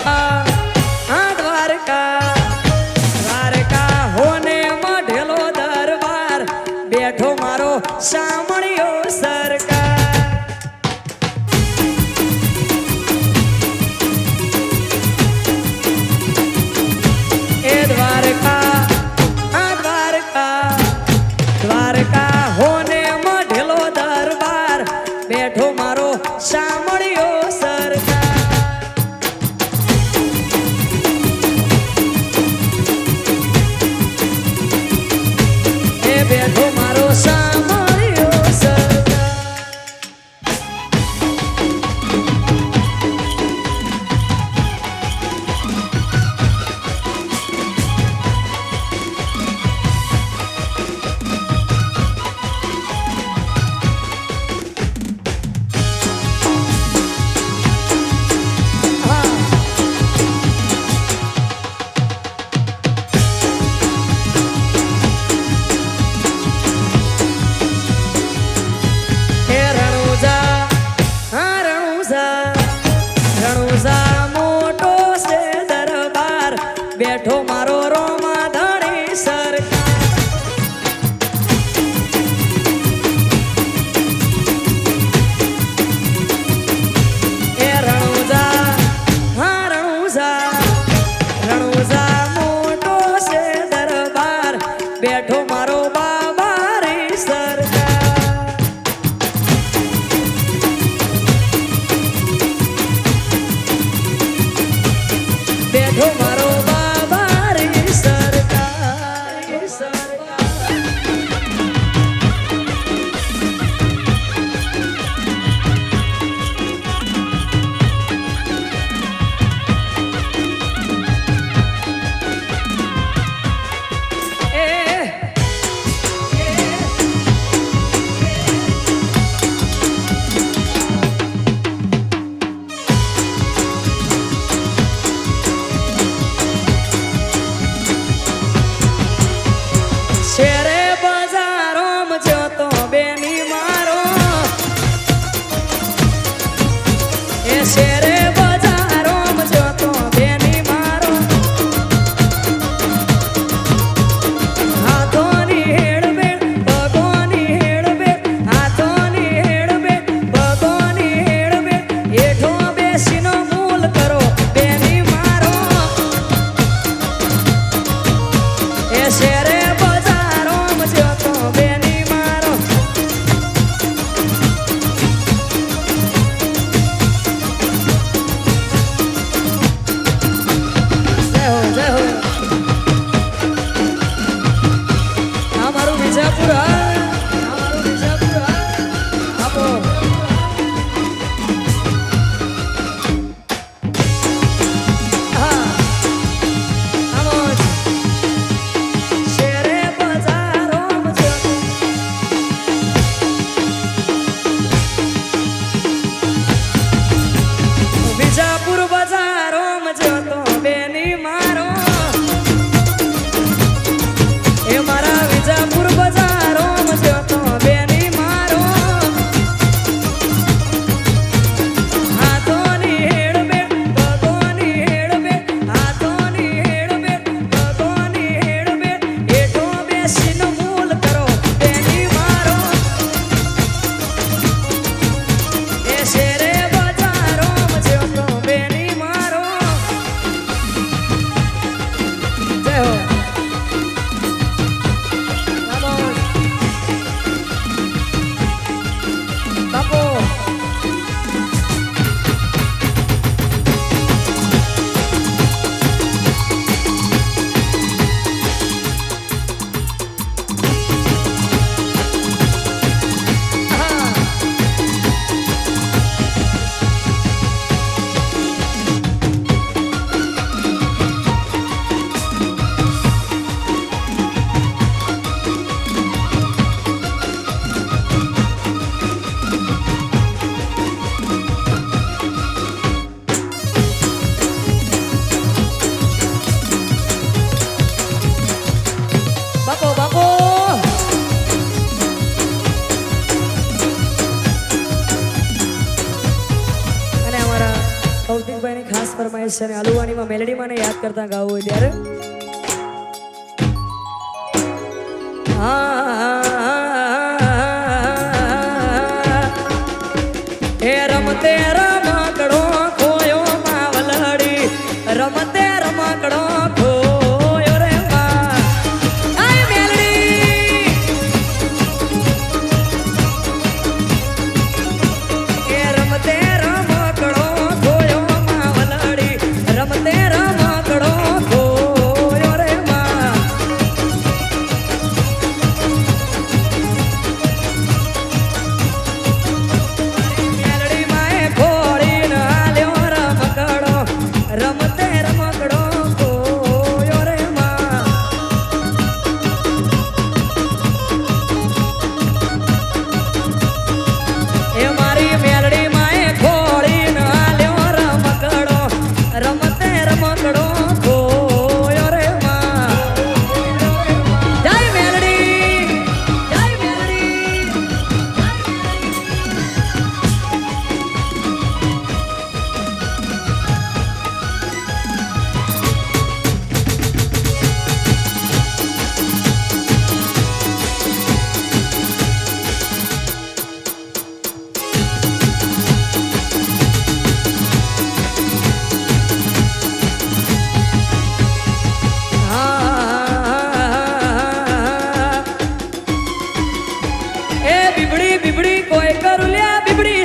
খা સરસ છે અને આલુવાનીમાં મેલેડી મને યાદ કરતા ગાવું હોય ત્યારે. હા, હે રમતે રમકડો ખોયો માવલડી, રમતે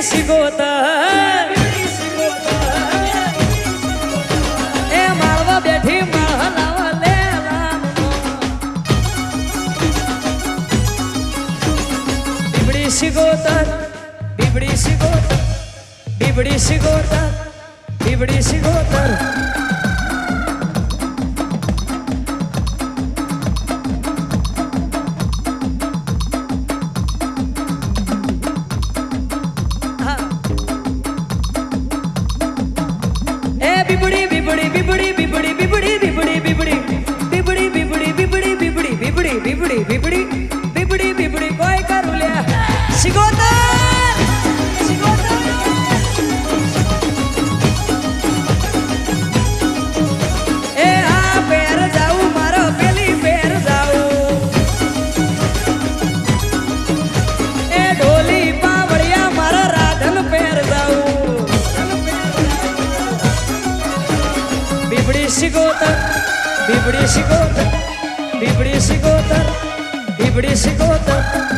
શિગોતર એ માળવા બેઠી માળ હલાવા લે બીબડી શિગોતર બીબડી શિગોતર બીબડી શિગોતર બીબડી શિગોતર શિગોતર પીપળી શિગોતર પીપળી શિગોતર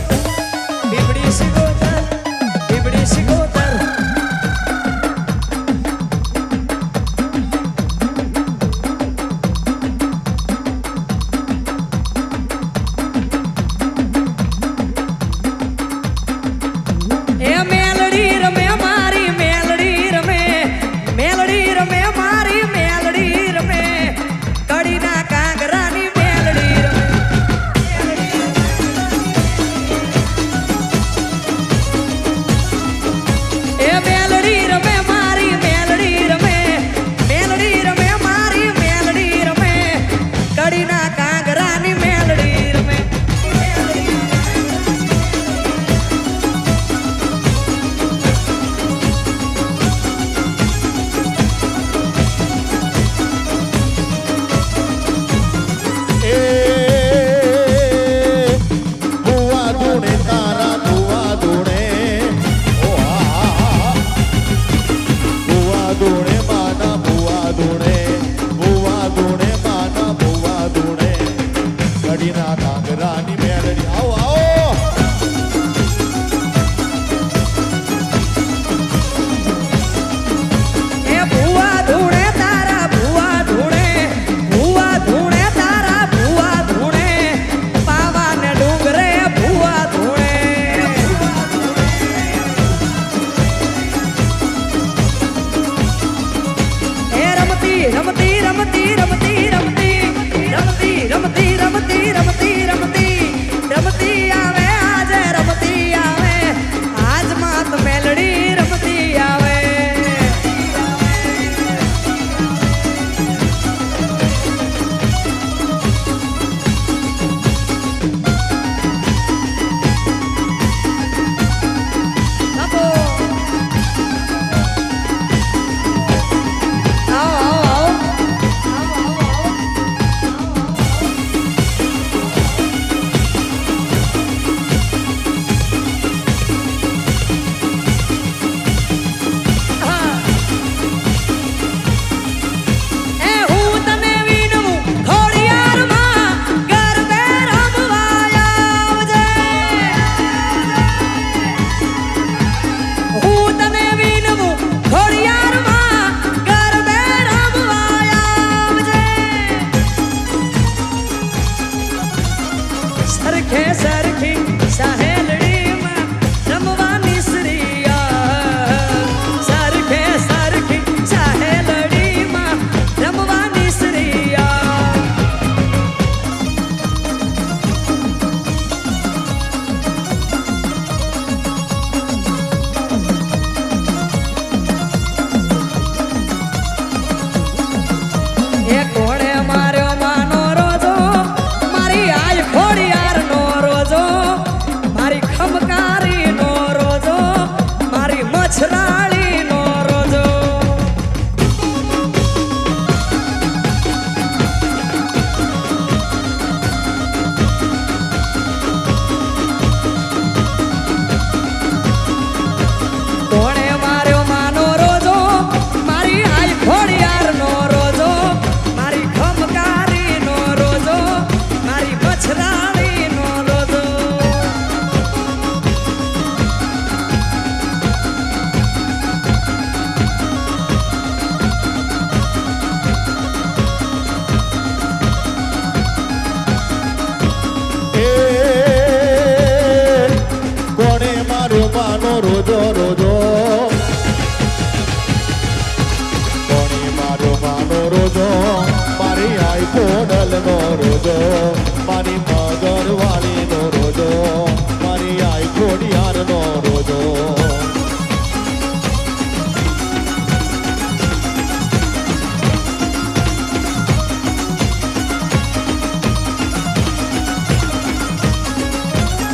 है सर खिंग सा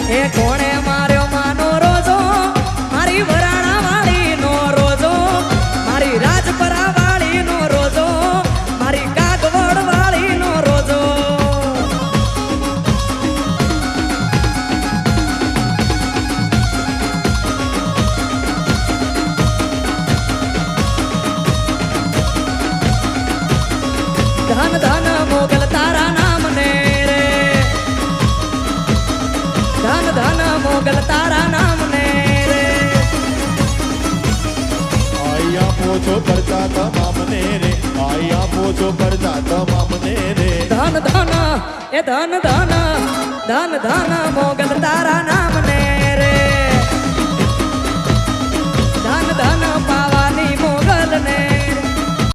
É corny. ઓછો પડતા તમામને રે. ધન ધન એ ધન ધન ધન ધન મોગલ તારા નામ